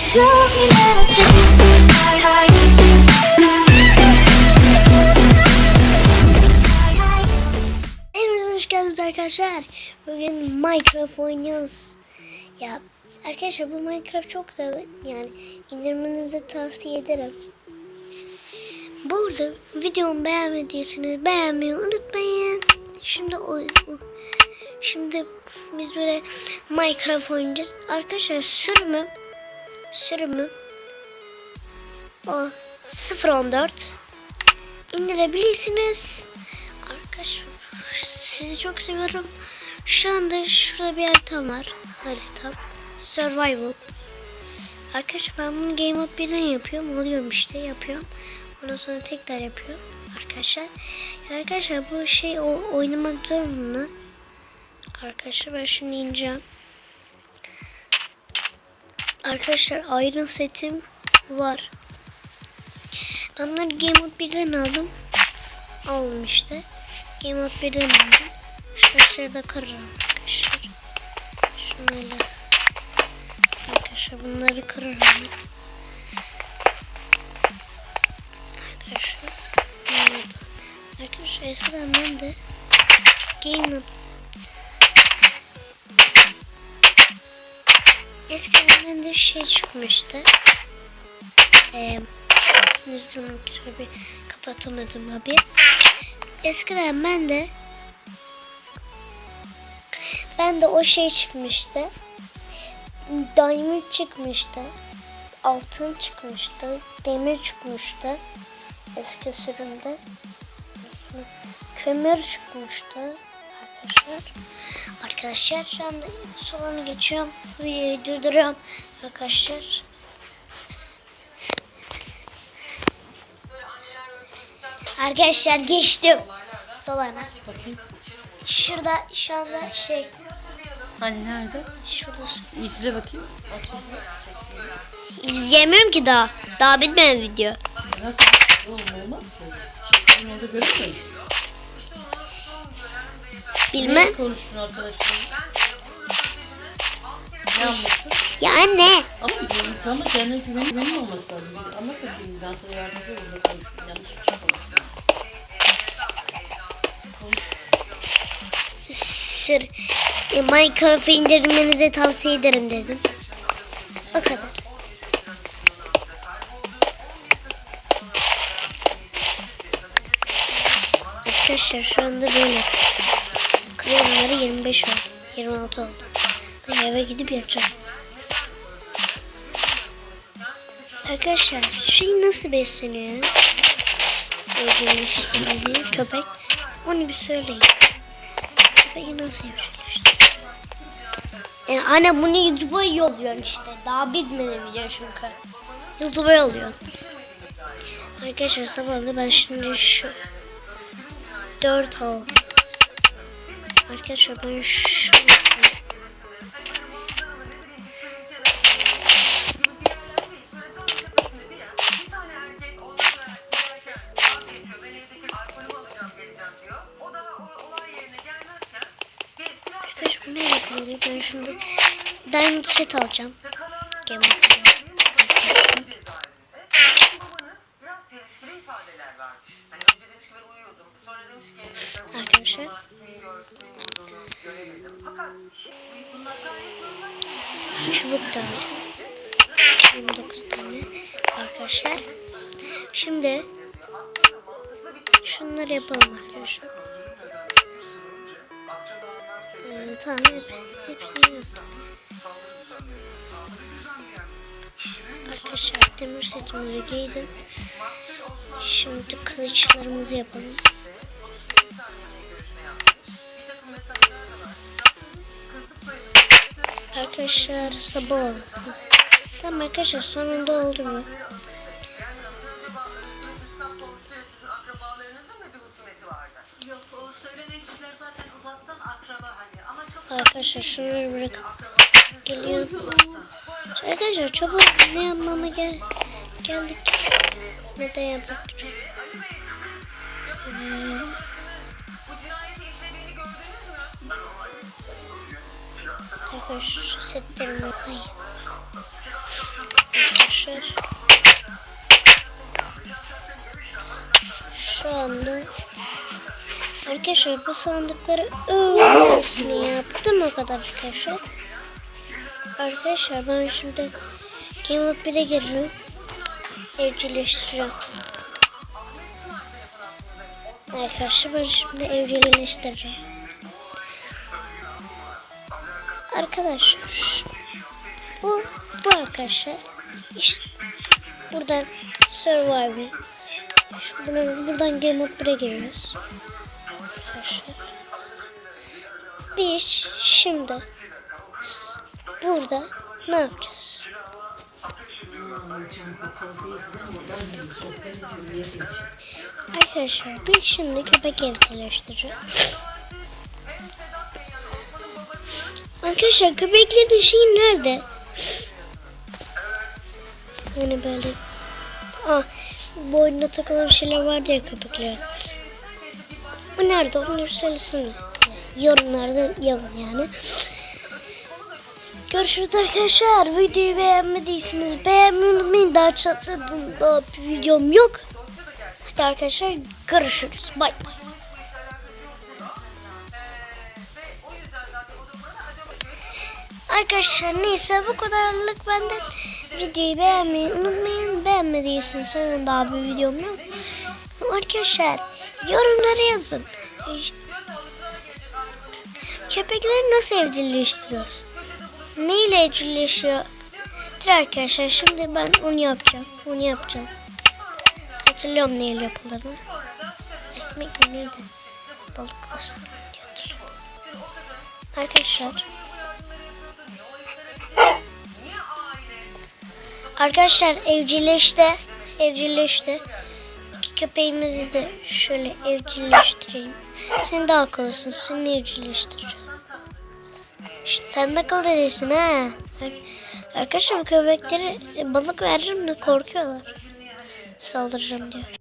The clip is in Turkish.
show arkadaşlar. Bugün Minecraft oynuyoruz. Ya arkadaşlar bu Minecraft çok güzel. Yani indirmenizi tavsiye ederim. Bu arada videomu beğenmediyseniz beğenmeyi unutmayın. Şimdi o, o- şimdi biz böyle Minecraft oynayacağız. Arkadaşlar sürümü sürümü o 014 indirebilirsiniz. Arkadaşlar sizi çok seviyorum. Şu anda şurada bir haritam var. Haritam. Survival. Arkadaşlar ben bunu Game Mode 1'den yapıyorum. Oluyorum işte yapıyorum. Ondan sonra tekrar yapıyorum. Arkadaşlar. Arkadaşlar bu şey o, oynamak zorunda. Arkadaşlar ben şimdi ineceğim. Arkadaşlar Iron setim var. Ben bunları Game Mode 1'den aldım. Aldım işte. Game Mode 1'den aldım. Şuraları da kırarım arkadaşlar. Şunlarla. Arkadaşlar bunları kırarım. Arkadaşlar. Arkadaşlar eskiden ben de Game Mode Eskiden bende bir şey çıkmıştı. Eee Üzgünüm bir kapatamadım abi. Eskiden ben de ben de o şey çıkmıştı. Diamond çıkmıştı. Altın çıkmıştı. Demir çıkmıştı. Eski sürümde. Kömür çıkmıştı. Arkadaşlar. Arkadaşlar şu anda solanı geçiyorum. Videoyu durduruyorum. Arkadaşlar. Arkadaşlar geçtim. Solana. Şurada şu anda şey Hani nerede? şurada İzle bakayım. izleyemiyorum ki daha. Daha bitmedi video. Nasıl? Ki. Çektiğin orada görür müyüm? Bilmem. Ne konuştun arkadaşlar? Ya anne. Ama tamam kendine güvenin, güvenin olması lazım. Anlat bakayım ben sana yardımcı olayım ne konuştun. Yanlış bir şey konuştun. Sür e, Minecraft'ı indirmenizi tavsiye ederim dedim. O kadar. Arkadaşlar şu anda böyle. Kremleri 25 oldu. 26 oldu. Ben eve gidip yapacağım. Arkadaşlar şey nasıl besleniyor? Evcilleştirildiği köpek. Onu bir söyleyin. Köpeği nasıl evcilleştirildi? Yani anne bunu YouTube'a yolluyorsun işte. Daha bitmedi video çünkü. YouTube'a yolluyor. Arkadaşlar sabahında ben şimdi şu 4 al. Arkadaşlar ben şu. Ben şimdi Diamond set alacağım. Game Arkadaşlar. Çubuk da alacağım. 29 tane. Arkadaşlar. Şimdi şunları yapalım arkadaşlar. Ee, tamam hep, hepsini yaptım. Arkadaşlar demir setimizi giydim. Şimdi kılıçlarımızı yapalım. Arkadaşlar sabah oldu. Tamam arkadaşlar sonunda oldu mu? Arkadaşlar şunları bırakıp geliyorum. Arkadaşlar çabuk ne yapmama gel geldik. Neden yaptık? Ee, Arkadaşlar şu anda Arkadaşlar bu sandıkları öylesine yaptım o kadar arkadaşlar. Arkadaşlar ben şimdi Game Mode 1'e giriyorum. Evcilleştireceğim. Arkadaşlar ben şimdi evcilleştireceğim. Arkadaşlar bu bu arkadaşlar. İşte buradan survival. Buradan, buradan game mode 1'e giriyoruz arkadaşlar. Biz şimdi burada ne yapacağız? Arkadaşlar biz şimdi köpek evcilleştireceğiz Arkadaşlar köpeklerin şeyi nerede? Hani böyle Aa, boynuna takılan şeyler vardı ya köpekler. Bu nerede? Onu söylesene. Yorumlarda yazın yani. Görüşürüz arkadaşlar. Videoyu beğenmediyseniz beğenmeyi unutmayın. Daha çatladım. Daha bir videom yok. Hadi arkadaşlar görüşürüz. Bay bay. Arkadaşlar neyse bu kadarlık benden. Videoyu beğenmeyi unutmayın. Beğenmediyseniz zaten daha bir videom yok. Arkadaşlar yorumlara yazın. Köpekleri nasıl evcilleştiriyoruz? Ne ile evcilleşiyor? Dur arkadaşlar şimdi ben onu yapacağım. Onu yapacağım. Hatırlıyorum neyle yapıldığını. Ekmek mi neydi? Hatırlıyorum. Arkadaşlar. Arkadaşlar evcilleşti. Evcilleşti. Köpeğimizi de şöyle evcilleştireyim. Sen de akıllısın. Seni evcilleştireceğim. İşte sen de akıllı değilsin ha. Arkadaşlar köpekleri balık veririm de korkuyorlar. Saldıracağım diyor.